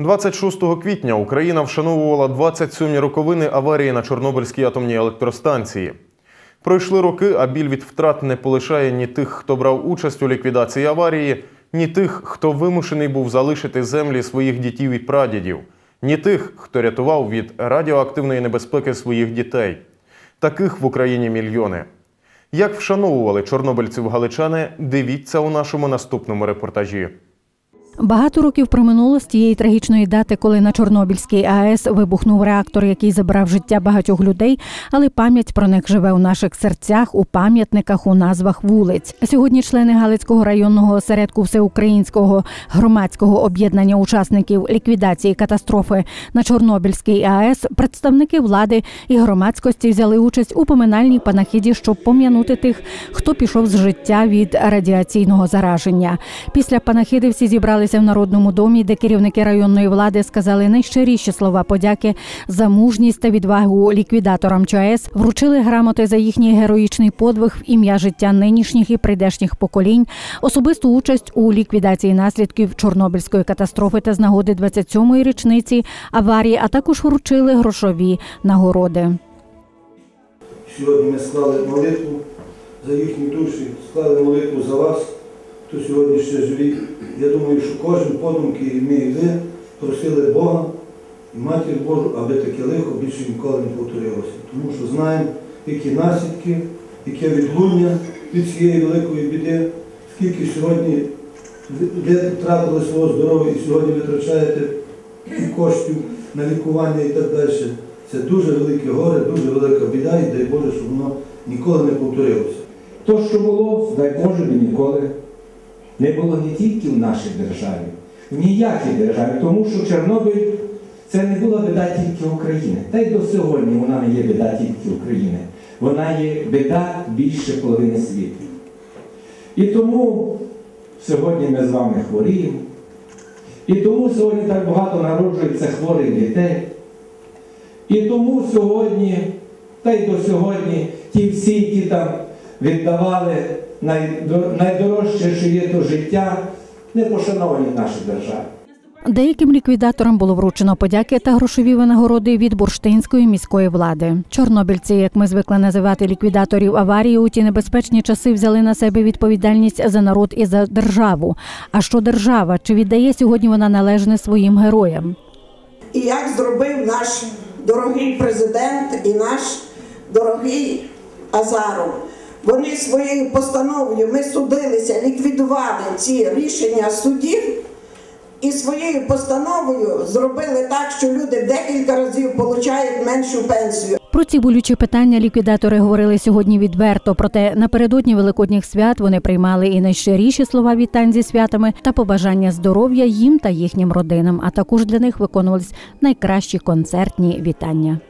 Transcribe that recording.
26 квітня Україна вшановувала 27-ні роковини аварії на Чорнобильській атомній електростанції. Пройшли роки, а біль від втрат не полишає ні тих, хто брав участь у ліквідації аварії, ні тих, хто вимушений був залишити землі своїх дітів і прадідів, ні тих, хто рятував від радіоактивної небезпеки своїх дітей. Таких в Україні мільйони. Як вшановували чорнобильців галичани, дивіться у нашому наступному репортажі. Багато років проминуло з тієї трагічної дати, коли на Чорнобильській АЕС вибухнув реактор, який забрав життя багатьох людей, але пам'ять про них живе у наших серцях, у пам'ятниках, у назвах вулиць. Сьогодні члени Галицького районного осередку всеукраїнського громадського об'єднання учасників ліквідації катастрофи на Чорнобильській АЕС, представники влади і громадськості взяли участь у поминальній панахіді, щоб пом'янути тих, хто пішов з життя від радіаційного зараження. Після панахіди всі зібралися в народному домі, де керівники районної влади сказали найщиріші слова подяки за мужність та відвагу ліквідаторам ЧАЕС, вручили грамоти за їхній героїчний подвиг в ім'я життя нинішніх і прийдешніх поколінь, особисту участь у ліквідації наслідків Чорнобильської катастрофи та з нагоди 27-ї річниці аварії, а також вручили грошові нагороди. Сьогодні ми склали молитву за їхні душі, склали молитву за вас, хто сьогодні ще живі. Я думаю, що кожен подумки і ми і ви просили Бога і Матір Божу, аби таке лихо більше ніколи не повторилося. Тому що знаємо, які наслідки, яке відлуння від цієї великої біди, скільки сьогодні ви втратили свого здоров'я і сьогодні витрачаєте коштів на лікування і так далі. Це дуже велике горе, дуже велика біда, і дай Боже, щоб воно ніколи не повторилося. То, що було, дай Боже, ніколи не було не тільки в нашій державі, в ніякій державі, тому що Чорнобиль це не була біда тільки України. Та й до сьогодні вона не є біда тільки України. Вона є біда більше половини світу. І тому сьогодні ми з вами хворіємо. І тому сьогодні так багато народжується хворих дітей. І тому сьогодні, та й до сьогодні, ті всі, які там віддавали найдо- найдорожче, що є то життя, не пошановані в нашій державі. Деяким ліквідаторам було вручено подяки та грошові винагороди від бурштинської міської влади. Чорнобильці, як ми звикли називати ліквідаторів аварії, у ті небезпечні часи взяли на себе відповідальність за народ і за державу. А що держава? Чи віддає сьогодні вона належне своїм героям? І як зробив наш дорогий президент і наш дорогий Азаров. Вони своєю постановою ми судилися, ліквідували ці рішення судів і своєю постановою зробили так, що люди декілька разів отримують меншу пенсію. Про ці болючі питання ліквідатори говорили сьогодні відверто. Проте напередодні великодніх свят вони приймали і найщиріші слова вітань зі святами та побажання здоров'я їм та їхнім родинам. А також для них виконувались найкращі концертні вітання.